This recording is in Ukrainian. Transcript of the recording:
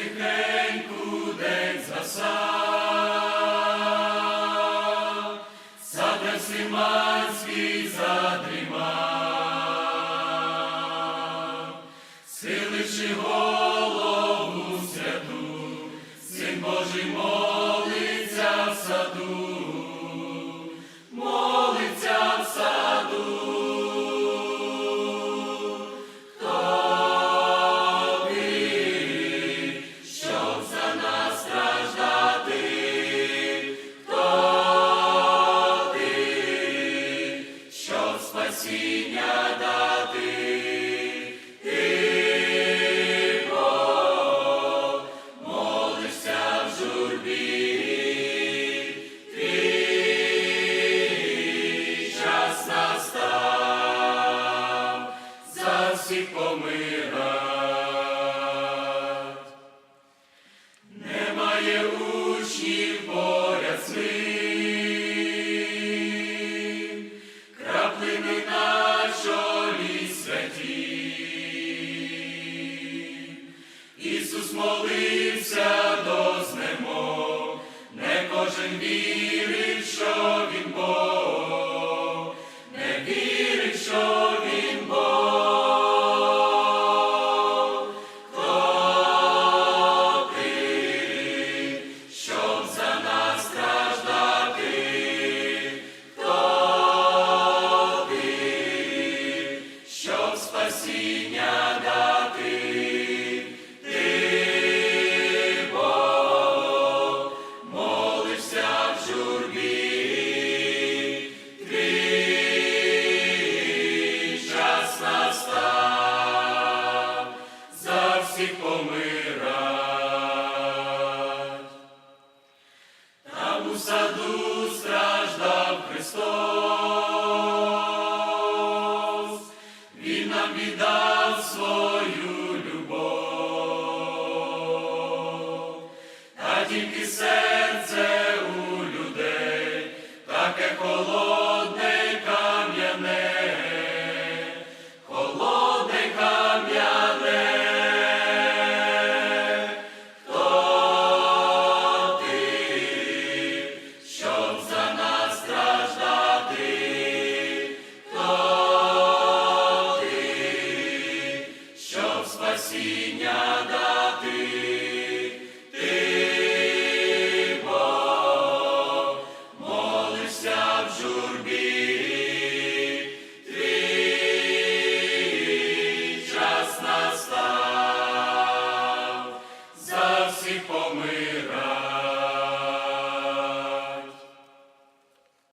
потихеньку день згасав, садер Симанський задрімав, силивши голову святу, син Божий молиться в саду, спасіння дати, ти Бог, молишся в журбі, твій час настав, всіх помирать. Немає учнів поряд краплини Ісус молився до знемог, не кожен вірить,